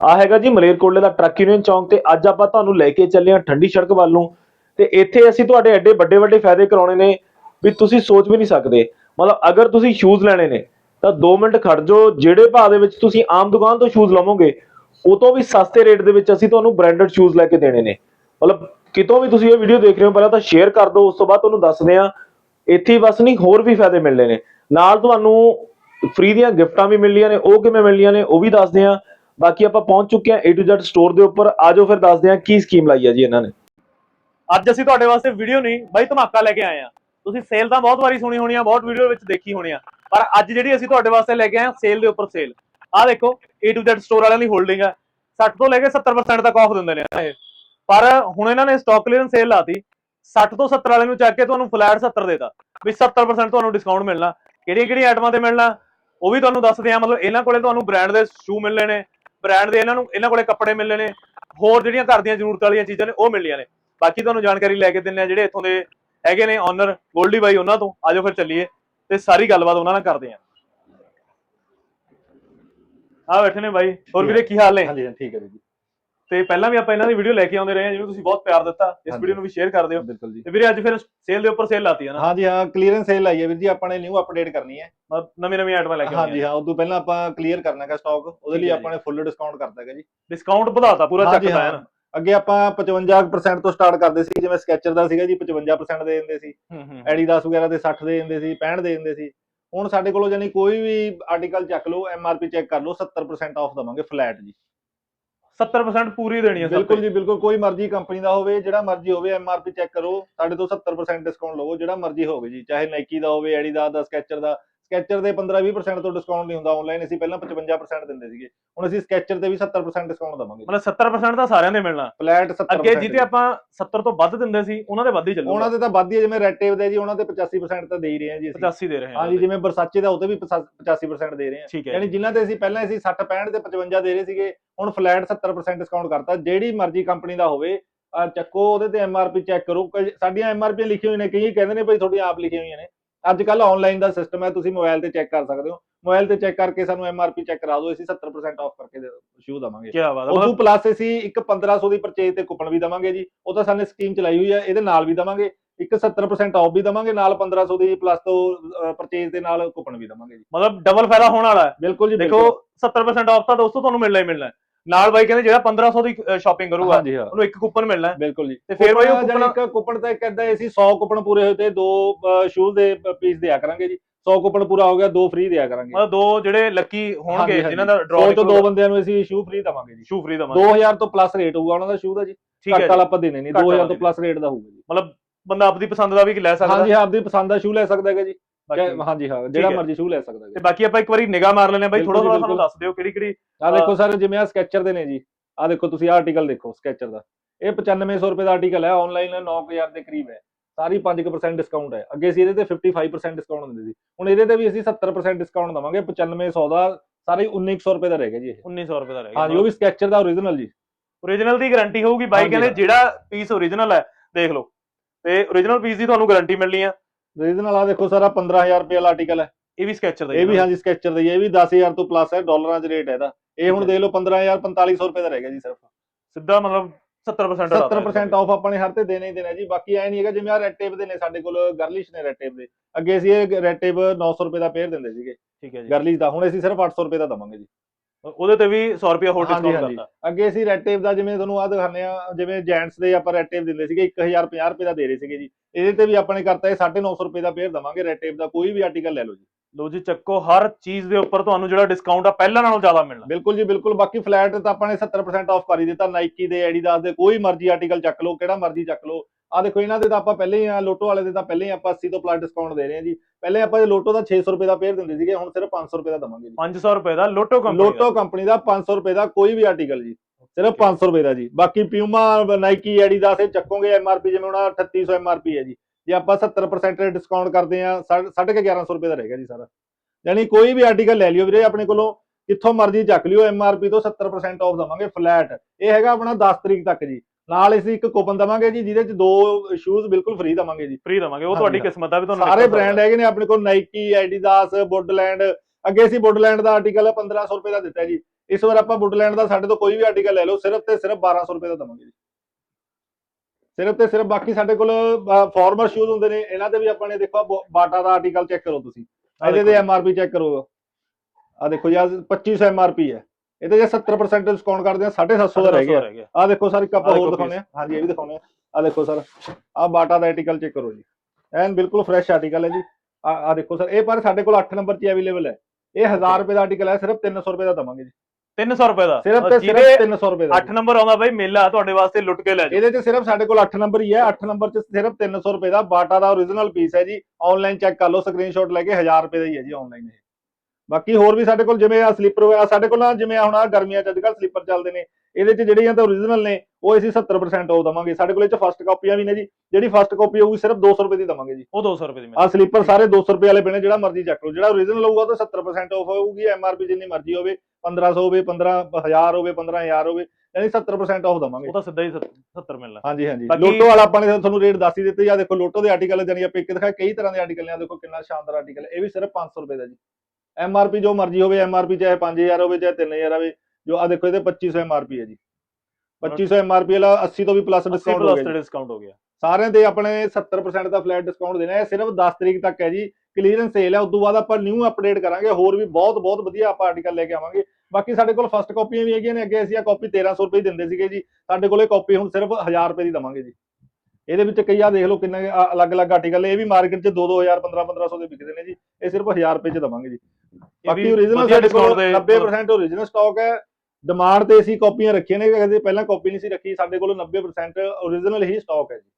ਆ ਹੈਗਾ ਜੀ ਮਲੇਰਕੋਟਲੇ ਦਾ ਟਰੱਕ ਯੂਨੀਅਨ ਚੌਂਕ ਤੇ ਅੱਜ ਆਪਾਂ ਤੁਹਾਨੂੰ ਲੈ ਕੇ ਚੱਲੇ ਹਾਂ ਠੰਡੀ ਸੜਕ ਵੱਲ ਨੂੰ। ਤੇ ਇੱਥੇ ਅਸੀਂ ਤੁਹਾਡੇ ਐਡੇ ਵੱਡੇ ਵੱਡੇ ਫਾਇਦੇ ਕਰਾਉਣੇ ਨੇ ਵੀ ਤੁਸੀਂ ਸੋਚ ਵੀ ਨਹੀਂ ਸਕਦੇ। ਮਤਲਬ ਅਗਰ ਤੁਸੀਂ ਸ਼ੂਜ਼ ਲੈਣੇ ਨੇ, ਤਾਂ 2 ਮਿੰਟ ਖੜ ਜਾਓ, ਜਿਹੜੇ ਭਾਅ ਦੇ ਵਿੱਚ ਤੁਸੀਂ ਆਮ ਦੁਕਾਨ ਤੋਂ ਸ਼ੂਜ਼ ਲਵੋਗੇ, ਉਹ ਤੋਂ ਵੀ ਸਸਤੇ ਰੇਟ ਦੇ ਵਿੱਚ ਅਸੀਂ ਤੁਹਾਨੂੰ ਬ੍ਰਾਂਡਡ ਸ਼ੂਜ਼ ਲੈ ਕੇ ਦੇਣੇ ਨੇ। ਮਤਲਬ ਕਿਤੋਂ ਵੀ ਤੁਸੀਂ ਇਹ ਵੀਡੀਓ ਦੇਖ ਰਹੇ ਹੋ, ਪਹਿਲਾਂ ਤਾਂ ਸ਼ੇਅਰ ਕਰ ਦਿਓ, ਉਸ ਤੋਂ ਬਾਅਦ ਤੁਹਾਨੂੰ ਦੱਸਦੇ ਆ ਇੱਥੇ ਬਸ ਨਹੀਂ, ਹੋਰ ਵੀ ਫਾਇਦੇ ਮਿਲਣੇ ਨੇ। ਨਾਲ ਤੁਹਾਨੂੰ ਫ੍ਰੀ ਦੀਆਂ ਗਿਫਟਾਂ ਵੀ ਮਿਲਣੀਆਂ ਨੇ, ਉਹ ਕਿਵੇਂ ਮਿਲਣੀਆਂ ਨੇ, ਉਹ ਵੀ ਦੱਸਦੇ ਆ ਬਾਕੀ ਆਪਾਂ ਪਹੁੰਚ ਚੁੱਕੇ ਆ A to Z ਸਟੋਰ ਦੇ ਉੱਪਰ। ਆਜੋ ਫਿਰ ਦੱਸਦੇ ਆ ਕੀ ਸਕੀਮ ਲਾਈ ਆ ਜੀ ਇਹਨਾਂ ਨੇ। ਅੱਜ ਅਸੀਂ ਤੁਹਾਡੇ ਵਾਸਤੇ ਵੀਡੀਓ ਨਹੀਂ, ਬਾਈ ਧਮਾਕਾ ਲੈ ਕੇ ਆਏ ਆ ਤੁਸੀਂ ਸੇਲ ਤਾਂ ਬਹੁਤ ਵਾਰੀ ਸੁਣੀ ਹੋਣੀ ਆ, ਬਹੁਤ ਵੀਡੀਓ ਵਿੱਚ ਦੇਖੀ ਹੋਣੀ ਆ। ਪਰ ਅੱਜ ਜਿਹੜੀ ਅਸੀਂ ਤੁਹਾਡੇ ਵਾਸਤੇ ਲੈ ਕੇ ਆਏ ਆ ਸੇਲ ਦੇ ਉੱਪਰ ਸੇਲ ਆਹ ਦੇਖੋ, A to Z ਸਟੋਰ ਵਾਲਿਆਂ ਦੀ ਹੋਲਡਿੰਗ ਆ। 60 ਤੋਂ ਲੈ ਕੇ 70% ਤੱਕ ਆਫ ਦਿੰਦੇ ਨੇ ਇਹ। ਪਰ ਹੁਣ ਇਹਨਾਂ ਨੇ ਸਟਾਕ ਕਲੀਅਰੈਂਸ ਸੇਲ ਲਾਤੀ। 60 ਤੋਂ 70 ਵਾਲੇ ਨੂੰ ਚੱਕ ਕੇ ਤੁਹਾਨੂੰ ਫਲੈਟ 70 ਦੇਤਾ ਵੀ 70% ਤੁਹਾਨੂੰ ਡਿਸਕਾਊਂਟ ਮਿਲਣਾ। ਕਿਹੜੀਆਂ ਕਿਹੜੀਆਂ ਆਈਟਮਾਂ ਤੇ ਮਿਲਣਾ? ਉਹ ਵੀ ਤੁਹਾਨੂੰ ਦੱਸਦੇ ਆ, ਮਤਲਬ ਇਹਨਾਂ ਕੋਲੇ ਤੁਹਾਨੂੰ ਬ੍ਰਾਂਡ ਦੇ ਸ਼ੂ ਮਿਲਣੇ ਨੇ। ਬ੍ਰਾਂਡ ਦੇ ਇਹਨਾਂ ਨੂੰ ਇਹਨਾਂ ਕੋਲੇ ਕੱਪੜੇ ਮਿਲਣੇ ਨੇ ਹੋਰ ਜਿਹੜੀਆਂ ਘਰ ਦੀਆਂ ਜ਼ਰੂਰਤ ਵਾਲੀਆਂ ਚੀਜ਼ਾਂ ਨੇ ਉਹ ਮਿਲਣੀਆਂ ਨੇ। ਬਾਕੀ ਤੁਹਾਨੂੰ ਜਾਣਕਾਰੀ ਲੈ ਕੇ ਦਿੰਨੇ ਆ ਜਿਹੜੇ ਇੱਥੋਂ ਦੇ ਹੈਗੇ ਨੇ ਓਨਰ ਗੋਲਡੀ ਬਾਈ ਉਹਨਾਂ ਤੋਂ। ਆਜੋ ਫਿਰ ਚੱਲੀਏ ਤੇ ਸਾਰੀ ਗੱਲਬਾਤ ਉਹਨਾਂ ਨਾਲ ਕਰਦੇ ਆ ਆ ਬੈਠੇ ਨੇ ਬਾਈ। ਹੋਰ ਵੀਰੇ ਕੀ ਹਾਲ ਨੇ? ਹਾਂਜੀ ਠੀਕ ਹੈ ਜੀ। ਤੇ ਪਹਿਲਾਂ ਵੀ ਆਪਾਂ ਇਹਨਾਂ ਦੀ ਵੀਡੀਓ ਲੈ ਕੇ ਆਉਂਦੇ ਰਹੇ ਆ ਜਿਹਨੂੰ ਤੁਸੀਂ ਬਹੁਤ ਪਿਆਰ ਦਿੱਤਾ ਇਸ। ਵੀਡੀਓ ਨੂੰ ਵੀ ਸ਼ੇਅਰ ਕਰ ਦਿਓ ਬਿਲਕੁਲ ਜੀ। ਤੇ ਵੀਰੇ ਅੱਜ ਫਿਰ ਸੇਲ ਦੇ ਉੱਪਰ ਸੇਲ ਲਾਤੀ ਹੈ ਨਾ? ਹਾਂਜੀ ਹਾਂ ਕਲੀਅਰੈਂਸ ਸੇਲ ਆਈ ਹੈ ਵੀਰ ਜੀ ਆਪਾਂ ਨੇ ਨਿਊ ਅਪਡੇਟ ਕਰਨੀ ਹੈ। ਨਵੀਂ ਨਵੀਂ ਆਈਟਮਾਂ ਲੈ ਕੇ ਹਾਂਜੀ ਹਾਂ। ਉਦੋਂ ਪਹਿਲਾਂ ਆਪਾਂ ਕਲੀਅਰ ਕਰਨਾ ਹੈਗਾ ਸਟਾਕ ਉਹਦੇ ਲਈ ਹੈ ਆਪਾਂ ਨੇ ਫੁੱਲ ਡਿਸਕਾਊਂਟ ਕਰਤਾ ਹੈਗਾ ਜੀ। ਡਿਸਕਾਊਂਟ ਵਧਾਤਾ ਪੂਰਾ ਹਾਂਜੀ, ਚੱਕਦਾ ਹੈ। ਹਾਂ। ਨਾ। ਅੱਗੇ ਆਪਾਂ 55% ਤੋਂ ਸਟਾਰਟ ਕਰਦੇ ਸੀ ਜਿਵੇਂ ਸਕੈਚਰ ਦਾ ਸੀਗਾ ਜੀ 55% ਦੇ ਦਿੰਦੇ ਸੀ। ਹੂੰ ਹੂੰ। ਐਡੀਦਾਸ ਵਗੈਰਾ ਦੇ 60 ਦੇ ਦਿੰਦੇ ਸੀ 65 ਦੇ ਦਿੰਦੇ ਸੀ। ਹੁਣ ਸਾਡੇ ਕੋਲੋਂ ਯਾਨੀ ਕੋਈ ਵੀ ਆਰਟੀਕਲ ਚੱਕ ਲਓ ਐਮਆਰਪੀ ਚੈੱਕ ਕਰ ਲਓ 70% ਆਫ ਦਵਾਂਗੇ ਫਲੈਟ ਜੀ। 70% ਪੂਰੀ ਦੇਣੀ ਹੈ ਸਭ ਬਿਲਕੁਲ। ਜੀ ਬਿਲਕੁਲ। ਕੋਈ ਮਰਜ਼ੀ ਕੰਪਨੀ ਦਾ ਹੋਵੇ ਜਿਹੜਾ ਮਰਜ਼ੀ ਹੋਵੇ ਐਮਆਰਪੀ ਚੈੱਕ ਕਰੋ। ਸਾਡੇ ਤੋਂ 70% ਡਿਸਕਾਊਂਟ ਲਵੋ ਜਿਹੜਾ ਮਰਜ਼ੀ ਹੋਵੇ ਜੀ। ਚਾਹੇ ਨਾਈਕੀ ਦਾ ਹੋਵੇ ਐਡੀਦਾਸ ਦਾ ਸਕੈਚਰ ਦਾ ਸਕੈਚਰ ਦੇ 15-20% ਤੋਂ ਡਿਸਕਾਊਂਟ ਨਹੀਂ ਹੁੰਦਾ ਆਨਲਾਈਨ ਅਸੀਂ ਪਹਿਲਾਂ 55% ਦਿੰਦੇ ਸੀਗੇ ਹੁਣ ਅਸੀਂ ਸਕੈਚਰ ਤੇ ਵੀ 70% ਡਿਸਕਾਊਂਟ ਦਵਾਂਗੇ। ਮਤਲਬ 70% ਤਾਂ ਸਾਰਿਆਂ ਦੇ ਮਿਲਣਾ। ਫਲੈਟ 70% ਅੱਗੇ ਜਿੱਤੇ ਆਪਾਂ 70 ਤੋਂ ਵੱਧ ਦਿੰਦੇ ਸੀ ਉਹਨਾਂ ਦੇ ਵੱਧ ਹੀ ਚੱਲੂਗਾ। ਉਹਨਾਂ ਦੇ ਤਾਂ ਵੱਧ ਹੀ ਹੈ, ਜਿਵੇਂ ਰੈਡ ਟੇਪ ਦੇ ਜੀ ਉਹਨਾਂ ਦੇ 85% ਤਾਂ ਦੇ ਹੀ ਰਹੇ ਹਾਂ ਜੀ ਅਸੀਂ। 85 ਦੇ ਰਹੇ ਹਾਂ ਹਾਂਜੀ ਜਿਵੇਂ ਬਰਸਾਚੇ ਦਾ ਉਹ ਤੇ ਵੀ 85% ਦੇ ਰਹੇ ਹਾਂ ਹੈ ਯਾਨੀ ਜਿਨ੍ਹਾਂ ਤੇ ਅਸੀਂ ਪਹਿਲਾਂ ਅਸੀਂ 60 65 ਤੇ 55 ਦੇ ਰਹੇ ਸੀਗੇ ਹੁਣ ਫਲੈਟ 70% ਡਿਸਕਾਊਂਟ ਕਰਤਾ। ਜਿਹੜੀ ਮਰਜ਼ੀ ਕੰਪਨੀ ਦਾ ਹੋਵੇ ਚੱਕੋ ਉਹਦੇ ਤੇ ਐਮਆਰਪੀ ਚੈੱਕ ਕਰੋ। ਸਾਡੀਆਂ ਐਮਆਰਪੀ ਲਿਖੀਆਂ ਹੋਈਆਂ ਨੇ ਕਈ ਕਹਿੰਦੇ ਨੇ ਭਾਈ ਤੁਹਾਡੀ ਆਪ ਲਿਖੀਆਂ ਹੋਈਆਂ ਨੇ। ਅੱਜ ਕੱਲ ਆਨਲਾਈਨ ਦਾ ਸਿਸਟਮ ਹੈ ਤੁਸੀਂ ਮੋਬਾਈਲ ਤੇ ਚੈੱਕ ਕਰ ਸਕਦੇ ਹੋ। ਮੋਬਾਈਲ ਤੇ ਚੈੱਕ ਕਰਕੇ ਸਾਨੂੰ ਐਮਆਰਪੀ ਚੈੱਕ ਕਰਾ ਦਿਓ ਅਸੀਂ 70% ਆਫ ਕਰਕੇ ਸ਼ੂ ਦਵਾਂਗੇ। ਕੀ ਬਾਤ ਹੈ ਉਦੋਂ ਪਲੱਸ ਅਸੀਂ ਇੱਕ 1500 ਦੀ ਪਰਚੇਜ ਤੇ ਕੂਪਨ ਵੀ ਦਵਾਂਗੇ ਜੀ। ਉਹ ਤਾਂ ਸਾਨੇ ਸਕੀਮ ਚਲਾਈ ਹੋਈ ਹੈ ਇਹਦੇ ਨਾਲ ਵੀ ਦਵਾਂਗੇ। ਇੱਕ 70% ਆਫ ਵੀ ਦਵਾਂਗੇ ਨਾਲ 1500 ਦੀ ਪਲੱਸ ਤੋਂ ਪਰਚੇਜ ਦੇ ਨਾਲ ਕੂਪਨ ਵੀ ਦਵਾਂਗੇ ਜੀ। ਮਤਲਬ ਡਬਲ ਫਾਇਦਾ ਹੋਣ ਵਾਲਾ ਹੈ। ਬਿਲਕੁਲ ਜੀ ਦੇਖੋ 70% ਆਫ ਤਾਂ ਦੋਸਤੋ ਤੁਹਾਨੂੰ ਮਿਲਣਾ ਹੀ ਮਿਲਣਾ ਹੈ। ਨਾਲ ਬਾਈ ਕਹਿੰਦੇ ਜਿਹੜਾ 1500 ਦੀ ਸ਼ਾਪਿੰਗ ਕਰੂਗਾ ਹਾਂਜੀ ਹਾਂ। ਉਹਨੂੰ ਇੱਕ ਕੂਪਨ ਮਿਲਣਾ ਹੈ। ਬਿਲਕੁਲ ਜੀ। ਤੇ ਫਿਰ ਬਾਈ ਉਹ ਕੂਪਨ ਇੱਕ ਕੂਪਨ ਤਾਂ ਇੱਕ ਅਸੀਂ 100 ਕੂਪਨ ਪੂਰੇ ਹੋਏ ਤੇ ਦੋ ਸ਼ੂਜ਼ ਦੇ ਪੀਸ ਦਿਆ ਕਰਾਂਗੇ ਜੀ। 100 ਕੂਪਨ ਪੂਰਾ ਹੋ ਗਿਆ ਦੋ ਫ੍ਰੀ ਦਿਆ ਕਰਾਂਗੇ। ਮਤਲਬ ਦੋ ਜਿਹੜੇ ਲੱਕੀ ਹੋਣਗੇ ਹਾਂਜੀ, ਜਿਨ੍ਹਾਂ ਦਾ 100 ਤੋਂ ਦੋ ਬੰਦਿਆਂ ਨੂੰ ਅਸੀਂ ਸ਼ੂ ਫ੍ਰੀ ਦਵਾਂਗੇ ਜੀ। ਸ਼ੂ ਫ੍ਰੀ ਦਵਾਂਗੇ। 2000 ਤੋਂ ਪਲੱਸ ਰੇਟ ਹੋਊਗਾ ਉਹਨਾਂ ਦਾ ਸ਼ੂ ਦਾ ਜੀ। ਠੀਕ ਹੈ ਘੱਟ ਜੀ। ਵਾਲਾ ਆਪਾਂ ਦੇਣੇ ਨਹੀਂ। ਘੱਟ ਵਾਲਾ 2000 ਤੋਂ ਪਲੱਸ ਰੇਟ ਦਾ ਹੋਊਗਾ ਜੀ। ਮਤਲਬ ਬੰਦਾ ਆਪਦੀ ਪਸੰਦ ਦਾ ਵੀ ਲੈ ਸਕਦਾ। ਹਾਂਜੀ ਆਪਦੀ ਪਸੰਦ ਦਾ ਸ਼ੂ ਲੈ ਸਕਦਾ ਹੈਗਾ ਜੀ। ਬਾਕੀ- ਹਾਂਜੀ ਹਾਂ ਜਿਹੜਾ। ਮਰਜ਼ੀ ਸ਼ੂ ਲੈ ਸਕਦਾ ਤੇ ਬਾਕੀ ਆਪਾਂ ਇੱਕ ਵਾਰੀ ਨਿਗਾਹ ਮਾਰ ਲੈਣੇ ਬਾਈ ਥੋੜਾ ਥੋੜਾ ਸਾਨੂੰ। ਦੱਸ ਦਿਓ ਕਿਹੜੀ ਕਿਹੜੀ ਆ ਦੇਖੋ ਸਰ ਜਿਵੇਂ ਆ ਸਕੈਚਰ ਦੇ ਨੇ ਜੀ ਆ ਦੇਖੋ ਤੁਸੀਂ ਆਰਟੀਕਲ ਦੇਖੋ ਸਕੈਚਰ ਦਾ। ਇਹ 9500 ਰੁਪਏ ਦਾ ਆਰਟੀਕਲ ਹੈ ਆਨਲਾਈਨ 9000 ਦੇ ਕਰੀਬ ਹੈ। ਸਾਰੀ 5% ਡਿਸਕਾਊਂਟ ਹੈ। ਅੱਗੇ ਅਸੀਂ ਇਹਦੇ ਤੇ 55% ਡਿਸਕਾਊਂਟ ਦਿੰਦੇ ਸੀ। ਹੁਣ ਇਹਦੇ ਤੇ ਵੀ ਅਸੀਂ 70% ਡਿਸਕਾਊਂਟ ਦਵਾਂਗੇ 9500 ਦਾ ਸਾਰੇ 1900 ਰੁਪਏ ਦਾ ਰਹੇਗਾ ਜੀ ਇਹ। 1900 ਰੁਪਏ ਦਾ ਰਹੇਗਾ ਹਾਂਜੀ ਉਹ ਵੀ ਸਕੈਚਰ ਦਾ ਓਰੀਜਨਲ ਜੀ। ਓਰੀਜਨਲ ਦੀ ਗਾਰੰਟੀ ਹੋਊਗੀ ਬਾਈ ਕਹਿੰਦੇ। ਜਿਹੜਾ ਪੀਸ ਓਰੀਜਨਲ ਹੈ ਦੇਖ ਲਓ। ਤੇ ਓਰੀਜਨਲ ਪੀਸ ਦੀ ਤੁਹਾਨੂੰ ਗਾਰੰਟੀ ਮਿਲਣੀ ਆ। ਓਰੀਜਨਲ ਆ ਦੇਖੋ ਸਾਰਾ 15000 ਰੁਪਏ ਵਾਲਾ ਆਰਟੀਕਲ ਹੈ। ਇਹ ਵੀ ਸਕੈਚਰ ਦਾ ਹੀ ਇਹ ਵੀ। ਹਾਂਜੀ ਸਕੈਚਰ ਦਾ ਹੀ ਹੈ, ਇਹ ਵੀ 10000 ਤੋਂ ਪਲੱਸ ਹੈ ਡਾਲਰਾਂ 'ਚ ਰੇਟ ਹੈ ਇਹਦਾ। ਇਹ ਹੁਣ। ਦੇਖ ਲਓ 15000 4500 ਰੁਪਏ ਦਾ ਰਹੇਗਾ ਜੀ ਸਿਰਫ। ਸਿੱਧਾ ਮਤਲਬ 70% ਦਾ 70% ਆਫ ਆਪਾਂ ਨੇ ਹਰ ਤੇ ਦੇਣਾ ਹੀ ਦੇਣਾ ਜੀ। ਬਾਕੀ ਐ ਨਹੀਂ ਹੈਗਾ ਜਿਵੇਂ ਆ ਰੈਡ ਟੇਪ ਦੇ ਨੇ ਸਾਡੇ ਕੋਲ ਗਰਲਿਸ਼ ਨੇ ਰੈਡ ਟੇਪ ਦੇ। ਅੱਗੇ ਅਸੀਂ ਇਹ ਰੈਡ ਟੇਪ 900 ਰੁਪਏ ਦਾ ਪੇਅਰ ਦਿੰਦੇ ਸੀਗੇ। ਠੀਕ ਹੈ ਜੀ। ਗਰਲਿਸ਼ ਦਾ ਹੁਣ ਅਸੀਂ ਸਿਰਫ 800 ਰੁਪਏ ਦਾ ਦਵਾਂਗੇ ਜੀ। ਉਹਦੇ ਤੇ ਵੀ 100 ਰੁਪਏ ਹੋਰ ਡਿਸਕਾਊਂਟ। ਕਰਤਾ। ਅੱਗੇ ਅਸੀਂ ਰੈਡ ਟੇਪ ਦਾ ਜਿਵੇਂ ਤੁਹਾਨੂੰ ਆ ਦਿਖਾਉਂਦੇ ਆ ਜਿਵੇਂ ਜੈਂਟਸ ਦੇ ਆਪਾਂ ਰੈਡ ਟੇਪ ਦਿੰਦੇ ਸੀਗੇ 1050 ਰੁਪਏ ਦਾ ਦੇ ਰਹੇ ਸੀਗੇ ਜੀ। ਇਹਦੇ ਤੇ ਵੀ ਆਪਾਂ ਨੇ ਕਰਤਾ ਇਹ 950 ਰੁਪਏ ਦਾ ਪੇਅਰ ਦਵਾਂਗੇ ਰੈਡ ਟੇਪ ਦਾ ਕੋਈ ਵੀ ਆਰਟੀਕਲ ਲੈ ਲਓ ਜੀ। ਲੋ ਜੀ ਚੱਕੋ ਹਰ ਚੀਜ਼ ਦੇ ਉੱਪਰ ਤੁਹਾਨੂੰ ਜਿਹੜਾ ਡਿਸਕਾਊਂਟ ਆ ਪਹਿਲਾਂ ਨਾਲੋਂ ਜ਼ਿਆਦਾ ਮਿਲਣਾ। ਬਿਲਕੁਲ ਜੀ ਬਿਲਕੁਲ। ਬਾਕੀ ਫਲੈਟ ਤਾਂ ਆਪਾਂ ਨੇ 70% ਆਫ ਕਰ ਦਿੱਤਾ ਨਾਈਕੀ ਦੇ ਐਡੀਦਾਸ ਦੇ ਕੋਈ ਮਰਜ਼ੀ ਆਰਟੀਕਲ ਚੱਕ ਲਓ ਕਿਹੜਾ ਮਰਜ਼ੀ ਚੱਕ ਲਓ। ਆ ਦੇਖੋ ਇਹਨਾਂ ਦੇ ਤਾਂ ਆਪਾਂ ਪਹਿਲੇ ਹੀ ਆ ਲੋਟੋ ਵਾਲੇ ਦੇ ਤਾਂ ਪਹਿਲੇ ਹੀ ਆਪਾਂ 80 ਤੋਂ ਪਲੱਸ ਡਿਸਕਾਊਂਟ ਦੇ ਰਹੇ ਹਾਂ ਜੀ। ਪਹਿਲੇ ਆਪਾਂ ਜੇ ਲੋਟੋ ਦਾ 600 ਰੁਪਏ ਦਾ ਪੇਅਰ ਦਿੰਦੇ ਸੀਗੇ ਹੁਣ ਸਿਰਫ 500 ਰੁਪਏ ਦਾ ਦਵਾਂਗੇ ਜੀ। 500 ਰੁਪਏ ਦਾ ਲੋਟੋ ਕੰਪਨੀ ਲੋਟੋ ਕੰਪਨੀ ਦਾ 500 ਰੁਪਏ ਦਾ ਕੋਈ ਵੀ ਆਰਟੀਕਲ ਜੀ ਸਿਰਫ 500 ਰੁਪਏ ਦਾ ਜੀ। ਬਾਕੀ ਪਿਊਮਾ ਨਾਈਕੀ ਐਡੀਦਾਸ ਇਹ ਚੱਕੋਗੇ ਐਮਆਰਪੀ ਜਿਵੇਂ ਹੁਣ 3800 ਐਮਆਰਪੀ ਹੈ ਜੀ। ਜੇ ਆਪਾਂ 70% ਡਿਸਕਾਊਂਟ ਕਰਦੇ ਆ 1150 ਰੁਪਏ ਦਾ ਰਹੇਗਾ ਜੀ ਸਾਰਾ। ਯਾਨੀ ਕੋਈ ਵੀ ਆਰਟੀਕਲ ਲੈ ਲਿਓ ਵੀਰੇ ਆਪਣੇ ਕੋਲੋਂ ਕਿੱਥੋਂ ਮਰਜ਼ੀ ਚੱਕ ਲਿਓ ਐਮਆਰਪੀ ਤੋਂ 70% ਆਫ ਦਵਾਂਗੇ ਫਲੈਟ ਇਹ ਹੈਗਾ ਆਪਣਾ 10 ਤਰੀਕ ਤੱਕ ਜੀ। ਨਾਲ ਅਸੀਂ ਇੱਕ ਕੂਪਨ ਦਵਾਂਗੇ ਜੀ ਜਿਹਦੇ ਚ ਦੋ ਸ਼ੂਜ਼ ਬਿਲਕੁਲ ਫ੍ਰੀ ਦਵਾਂਗੇ ਜੀ। ਫ੍ਰੀ ਦਵਾਂਗੇ ਉਹ ਤੁਹਾਡੀ। ਕਿਸਮਤ ਆ ਵੀ ਤੁਹਾਨੂੰ ਸਾਰੇ ਬ੍ਰਾਂਡ। ਹੈਗੇ ਨੇ ਆਪਣੇ ਕੋਲ ਨਾਈਕੀ ਐਡੀਦਾਸ ਬੁੱਡਲੈਂਡ ਅੱਗੇ ਅਸੀਂ ਬੁੱਡਲੈਂਡ ਦਾ ਆਰਟੀਕਲ 1500 ਰੁਪਏ ਦਾ ਦਿੱਤਾ ਜੀ। ਇਸ ਵਾਰ ਆਪਾਂ ਵੁੱਡਲੈਂਡ ਦਾ ਸਾਡੇ ਤੋਂ ਕੋਈ ਵੀ ਆਰਟੀਕਲ ਲੈ ਲਓ ਸਿਰਫ ਤੇ ਸਿਰਫ 1200 ਰੁਪਏ ਦਾ ਦਵਾਂਗੇ ਜੀ। ਸਿਰਫ ਤੇ ਸਿਰਫ ਬਾਕੀ ਸਾਡੇ ਕੋਲ ਫਾਰਮਰ ਸ਼ੂਜ਼ ਹੁੰਦੇ ਨੇ ਇਹਨਾਂ ਤੇ ਵੀ ਆਪਾਂ ਨੇ ਦੇਖੋ ਬਾਟਾ ਦਾ ਆਰਟੀਕਲ ਚੈੱਕ ਕਰੋ ਤੁਸੀਂ। ਇਹਦੇ ਦੇ ਐਮਆਰਪੀ ਚੈੱਕ ਕਰੋ। ਆ ਦੇਖੋ ਜੀ ਆਹ 2500 ਐਮਆਰਪੀ ਹੈ। ਇਹਦੇ ਜੇ 70% ਡਿਸਕਾਊਂਟ ਕਰਦੇ ਆ 750 ਦਾ ਰਹਿ ਗਿਆ। ਆ ਦੇਖੋ ਸਰ ਇੱਕ ਆਪਾਂ ਹੋਰ ਦੇਖੋ ਦਿਖਾਉਂਦੇ ਆ। ਹਾਂਜੀ ਇਹ ਵੀ ਦਿਖਾਉਂਦੇ ਆ। ਆ ਦੇਖੋ ਸਰ ਆ ਬਾਟਾ ਦਾ ਆਰਟੀਕਲ ਚੈੱਕ ਕਰੋ ਜੀ। ਐਨ ਬਿਲਕੁਲ ਫਰੈਸ਼ ਆਰਟੀਕਲ ਹੈ ਜੀ। ਆ ਆ ਦੇਖੋ ਸਰ ਇਹ ਪਰ ਸਾਡੇ ਕੋਲ 8 ਨੰਬਰ 'ਚ ਅਵੇਲੇਬਲ ਹੈ। ਇਹ 1000 ਰੁਪਏ ਦਾ ਆਰਟੀਕਲ ਹੈ ਸਿਰਫ 300 ਰੁਪਏ ਦਾ ਦਵਾਂਗੇ ਜੀ। 300 ਰੁਪਏ ਦਾ? ਸਿਰਫ ਤੇ ਸਿਰਫ 300 ਰੁਪਏ ਦਾ 8 ਨੰਬਰ ਆਉਂਦਾ ਬਾਈ ਮੇਲਾ ਤੁਹਾਡੇ ਵਾਸਤੇ ਲੁੱਟ ਕੇ ਲੈ ਜਾਓ। ਇਹਦੇ 'ਚ ਸਿਰਫ ਸਾਡੇ ਕੋਲ 8 ਨੰਬਰ ਹੀ ਹੈ। 8 ਨੰਬਰ 'ਚ ਸਿਰਫ 300 ਰੁਪਏ ਦਾ ਬਾਟਾ ਦਾ origignal ਪੀਸ ਹੈ ਜੀ। ਆਨਲਾਈਨ ਚੈੱਕ ਕਰ ਲਓ ਸਕਰੀਨਸ਼ਾਟ ਲੈ ਕੇ 1000 ਰੁਪਏ ਦਾ ਹੀ ਹੈ ਜੀ ਆਨਲਾਈਨ ਇਹ। ਬਾਕੀ ਹੋਰ ਵੀ ਸਾਡੇ ਕੋਲ ਜਿਵੇਂ ਆ ਸਲੀਪਰ ਵਗੈਰਾ ਸਾਡੇ ਕੋਲ ਨਾ ਜਿਵੇਂ ਆ ਹੁਣ ਆ ਗਰਮੀਆਂ 'ਚ ਅੱਜਕੱਲ ਸਲੀਪਰ ਚੱਲਦੇ ਨੇ ਇਹਦੇ 'ਚ ਜਿਹੜੀਆਂ ਤਾਂ origignal ਨੇ ਉਹ ਅਸੀਂ 70% ਆਫ ਦਵਾਂਗੇ। ਸਾਡੇ ਕੋਲ ਇਹ 'ਚ ਫਸਟ ਕਾਪੀਆਂ ਵੀ ਨੇ ਜੀ ਜਿਹੜੀ ਫਸਟ ਕਾਪੀ ਹੋਊਗੀ ਸਿਰਫ 200 ਰੁਪਏ ਦੀ ਦਵਾਂਗੇ ਜੀ। ਉਹ 200 ਰੁਪਏ ਦੀ ਆ ਸਲੀਪਰ ਸਾਰੇ 200 ਰੁਪਏ ਵਾਲੇ ਨੇ ਜਿਹੜਾ ਮਰਜ਼ੀ ਚੱਕ ਲਓ। ਜਿਹੜਾ origignal ਹੋਊਗਾ ਉਹ ਤਾਂ 70% ਆਫ ਹੋਊਗੀ ਐਮਆਰਪੀ ਜਿੰਨੀ ਮਰਜ਼ੀ ਹੋਵੇ 1500 ਹੋਵੇ 15000 ਹੋਵੇ 15000 ਹੋਵੇ ਯਾਨੀ 70% ਆਫ ਦਵਾਂਗੇ। ਉਹ ਤਾਂ ਸਿੱਧਾ ਹੀ 70 ਮਿਲਣਾ। ਹਾਂਜੀ ਹਾਂਜੀ। ਲੋਟੋ ਵਾਲਾ ਆਪਾਂ ਨੇ ਤੁਹਾਨੂੰ ਰੇਟ ਦੱਸ ਹੀ ਦਿੱਤੇ ਆ ਦੇਖੋ ਲੋਟੋ ਦੇ ਆਰਟੀਕਲ ਜਾਨੀ ਆਪਾਂ ਇੱਕ ਦਿਖਾਇਆ ਕਈ ਤਰ੍ਹਾਂ ਦੇ ਆਰਟੀਕਲ ਨੇ ਆਹ ਦੇਖੋ ਕਿੰਨਾ ਸ਼ਾਨਦਾਰ ਆਰਟੀਕਲ ਇਹ ਵੀ ਸਿਰਫ 500 ਰੁਪਏ ਦਾ ਜੀ। ਐਮਆਰਪੀ ਜੋ ਮਰਜ਼ੀ ਹੋਵੇ ਐਮਆਰਪੀ ਚਾਹੇ 5000 ਹੋਵੇ ਚਾਹੇ 3000 ਹੋਵੇ ਜੋ ਆ ਦੇਖੋ ਇਹਦੇ 2500 ਐਮਆਰਪੀ ਹੈ ਜੀ। 2500 ਐਮਆਰਪੀ ਵਾਲਾ 80 ਤੋਂ ਵੀ ਪਲੱਸ 80 ਡਿਸਕਾਊਂਟ ਹੋ ਗਿਆ। ਡਿਸਕਾਊਂਟ ਹੋ ਗਿਆ। ਸਾਰਿਆਂ ਦੇ ਆਪਣੇ 70% ਦਾ ਫਲੈਟ ਡਿਸਕਾਊਂਟ ਦੇਣਾ ਹੈ ਸਿਰਫ 10 ਤਰੀਕ ਤੱਕ ਹੈ ਜੀ। ਕਲੀਅਰੈਂਸ ਸੇਲ ਹੈ ਉਸ ਤੋਂ ਬਾਅਦ ਆਪਾਂ ਨਿਊ ਅਪਡੇਟ ਕਰਾਂਗੇ ਹੋਰ ਵੀ ਬਹੁਤ ਬਹੁਤ ਵਧੀਆ ਆਪਾਂ ਆਰਟੀਕਲ ਲੈ ਕੇ ਆਵਾਂਗੇ। ਬਾਕੀ ਸਾਡੇ ਕੋਲ ਫਸਟ ਕਾਪੀਆਂ ਵੀ ਹੈਗੀਆਂ ਨੇ ਅੱਗੇ ਅਸੀਂ ਆ ਕਾਪੀ 1300 ਰੁਪਏ ਦਿੰਦੇ ਸੀਗੇ ਜੀ। ਸਾਡੇ ਕੋਲ ਇਹ ਕਾਪੀ ਹੁਣ ਸਿਰਫ 1000 ਰੁਪਏ ਦੀ ਦਵਾਂਗੇ ਜੀ। ਇਹਦੇ ਵਿੱਚ ਕਈ ਆ ਦੇਖ ਲਓ ਕਿੰਨੇ ਅਲੱਗ-ਅਲੱਗ ਆਰਟੀਕਲ ਇਹ ਵੀ ਮਾਰਕੀਟ 'ਚ 2-2000 15-1500 ਦੇ ਵਿਕਦੇ ਨੇ ਜੀ। ਇਹ ਸਿਰਫ 1000 ਰੁਪਏ 'ਚ ਦਵਾਂਗੇ ਜੀ। ਬਾਕੀ origignal ਸਾਡੇ ਕੋਲ discount ਦੇ 90% origignal ਸਟਾਕ ਹੈ। ਡਿਮਾਂਡ ਤੇ ਅਸੀਂ ਕਾਪੀਆਂ ਰੱਖੀਆਂ ਨੇ ਕਦੇ ਪਹਿਲਾਂ ਕਾਪੀ ਨਹੀਂ ਸੀ ਰੱਖੀ ਸਾਡੇ ਕੋਲ 90% origignal ਹੀ ਸਟਾਕ ਹੈ ਜੀ।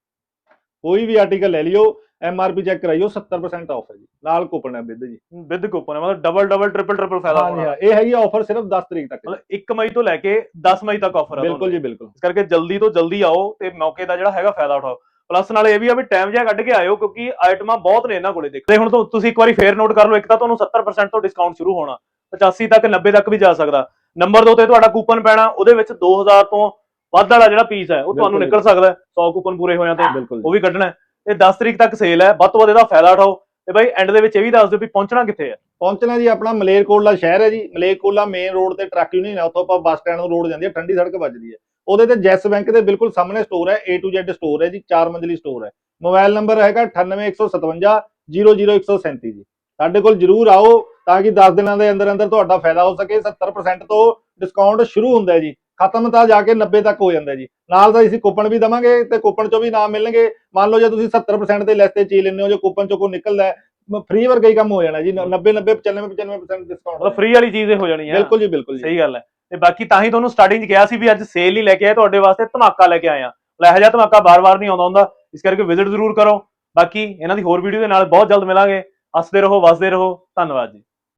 ਕੋਈ ਵੀ ਆਰਟੀਕਲ ਲੈ ਲਿਓ ਐਮਆਰਪੀ ਚੈੱਕ ਕਰਾਈਓ 70% ਆਫ ਹੈ ਜੀ। ਨਾਲ ਕੂਪਨ ਹੈ ਵਿਦ ਜੀ। ਵਿਦ ਕੂਪਨ ਹੈ ਮਤਲਬ ਡਬਲ ਡਬਲ ਟ੍ਰਿਪਲ ਟ੍ਰਿਪਲ ਫਾਇਦਾ ਹੋਣਾ। ਹਾਂ ਇਹ ਹੈਗੀ ਆਫਰ ਸਿਰਫ 10 ਤਰੀਕ ਤੱਕ। ਮਤਲਬ 1 ਮਈ ਤੋਂ ਲੈ ਕੇ 10 ਮਈ ਤੱਕ ਆਫਰ ਹੈ ਬਿਲਕੁਲ। ਜੀ ਬਿਲਕੁਲ। ਇਸ ਕਰਕੇ ਜਲਦੀ ਤੋਂ ਜਲਦੀ ਆਓ ਤੇ ਮੌਕੇ ਦਾ ਜਿਹੜਾ ਹੈਗਾ ਫਾਇਦਾ ਉਠਾਓ। ਪਲੱਸ ਨਾਲ ਇਹ ਵੀ ਆ ਵੀ ਟਾਈਮ ਜਿਹਾ ਕੱਢ ਕੇ ਆਇਓ ਕਿਉਂਕਿ ਆਈਟਮਾਂ ਬਹੁਤ ਨੇ ਇਹਨਾਂ ਕੋਲੇ ਦੇਖ। ਤੇ ਹੁਣ ਤੋਂ ਤੁਸੀਂ ਇੱਕ ਵਾਰੀ ਫੇਰ ਨੋਟ ਕਰ ਲਓ ਇੱਕ ਤਾਂ ਤੁਹਾਨੂੰ 70% ਤੋਂ ਡਿਸਕਾਊਂਟ ਸ਼ੁਰੂ ਹੋਣਾ 85 ਤੱਕ 90 ਤੱਕ ਵੀ ਜਾ ਸਕਦਾ। ਨੰਬਰ 2 ਤੇ ਤੁਹਾਡਾ ਕੂਪਨ ਪੈਣਾ ਉਹਦੇ ਵਿੱਚ 2000 ਤੋਂ ਵੱਧ ਵਾਲਾ ਜਿਹੜਾ ਪੀਸ ਹੈ ਉਹ ਤੁਹਾਨੂੰ ਨਿਕਲ ਸਕਦਾ ਹੈ 100 ਕੂਪਨ ਪੂਰੇ ਹੋ ਜਾਂਦੇ ਉਹ ਵੀ ਕੱਢਣਾ। ਤੇ 10 ਤਰੀਕ ਤੱਕ ਸੇਲ ਹੈ ਵੱਧ ਤੋਂ ਵੱਧ ਇਹਦਾ ਫਾਇਦਾ ਉਠਾਓ। ਤੇ ਬਾਈ ਐਂਡ ਦੇ ਵਿੱਚ ਇਹ ਵੀ ਦੱਸ ਦਿਓ ਵੀ ਪਹੁੰਚਣਾ ਕਿੱਥੇ ਹੈ। ਪਹੁੰਚਣਾ ਜੀ ਆਪਣਾ ਮਲੇਰਕੋਟਲਾ ਸ਼ਹਿਰ ਹੈ ਜੀ। ਮਲੇਰਕੋਟਲਾ ਮੇਨ ਰੋਡ ਤੇ ਟਰੱਕ ਯੂਨੀਅਨ ਹੈ ਉੱਥੋਂ ਆਪਾਂ ਬੱਸ ਸਟੈਂਡ ਨੂੰ ਰੋਡ ਜਾਂਦੀ ਹੈ ਠੰਡੀ ਸੜਕ ਵੱਜਦੀ ਹੈ। ਉਹਦੇ ਤੇ ਜੈਸ ਬੈਂਕ ਦੇ ਬਿਲਕੁਲ ਸਾਹਮਣੇ ਸਟੋਰ ਹੈ A to Z ਸਟੋਰ ਹੈ ਜੀ 4 ਮੰਜ਼ਲੀ ਸਟੋਰ ਹੈ। ਮੋਬਾਈਲ ਨੰਬਰ ਹੈਗਾ 98157 00137 ਜੀ। ਸਾਡੇ ਕੋਲ ਜਰੂਰ ਆਓ ਤਾਂ ਕਿ 10 ਦਿਨਾਂ ਦੇ ਅੰਦਰ ਅੰਦਰ ਤੁਹਾਡਾ ਫਾਇਦਾ ਹੋ ਸਕੇ। 70% ਤੋਂ ਡਿਸਕਾਊਂਟ ਸ਼ੁਰੂ ਹੁੰਦਾ ਹੈ ਜੀ। ਖਤਮ ਤਾਂ ਜਾ ਕੇ 90 ਤੱਕ ਹੋ ਜਾਂਦਾ ਜੀ। ਨਾਲ ਤਾਂ ਅਸੀਂ ਕੂਪਨ ਵੀ ਦਵਾਂਗੇ ਤੇ ਕੂਪਨ ਚੋਂ ਵੀ ਨਾਮ ਮਿਲਣਗੇ। ਮੰਨ ਲਓ ਜੇ ਤੁਸੀਂ 70% ਦੇ ਲੈਸ ਤੇ ਚੀਜ਼ ਲੈਂਦੇ ਹੋ ਜੇ ਕੂਪਨ ਚੋਂ ਕੋਈ ਨਿਕਲਦਾ ਹੈ ਫ੍ਰੀ ਵਰਗਾ ਹੀ ਕੰਮ ਹੋ ਜਾਣਾ ਜੀ। 90 90 95 95% ਡਿਸਕਾਊਂਟ ਮਤਲਬ ਫ੍ਰੀ ਵਾਲੀ ਚੀਜ਼ ਹੋ ਜਾਣੀ ਹੈ। ਬਿਲਕੁਲ ਜੀ ਬਿਲਕੁਲ ਜੀ। ਸਹੀ ਗੱਲ ਹੈ। ਤੇ ਬਾਕੀ ਤਾਂ ਹੀ ਤੁਹਾਨੂੰ ਸਟਾਰਟਿੰਗ 'ਚ ਕਿਹਾ ਸੀ ਵੀ ਅੱਜ ਸੇਲ ਨਹੀਂ ਲੈ ਕੇ ਆਏ, ਤੁਹਾਡੇ ਵਾਸਤੇ ਧਮਾਕਾ ਲੈ ਕੇ ਆਏ ਆ। ਇਹੋ ਜਿਹਾ ਧਮਾਕਾ ਬਾਰ-ਬਾਰ ਨਹੀਂ ਆਉਂਦਾ ਹੁੰਦਾ। ਇਸ ਕਰਕੇ ਵਿਜ਼ਿਟ ਜ਼ਰੂਰ ਕਰੋ। ਬਾਕੀ ਇਹਨਾਂ ਦੀ ਹੋਰ ਵੀਡੀਓ ਦੇ ਨਾਲ ਬਹੁਤ ਜਲਦ ਮਿਲਾਂਗੇ। ਹੱਸਦੇ ਰਹੋ, ਵਸਦੇ ਰਹੋ। ਧੰਨਵਾਦ ਜੀ।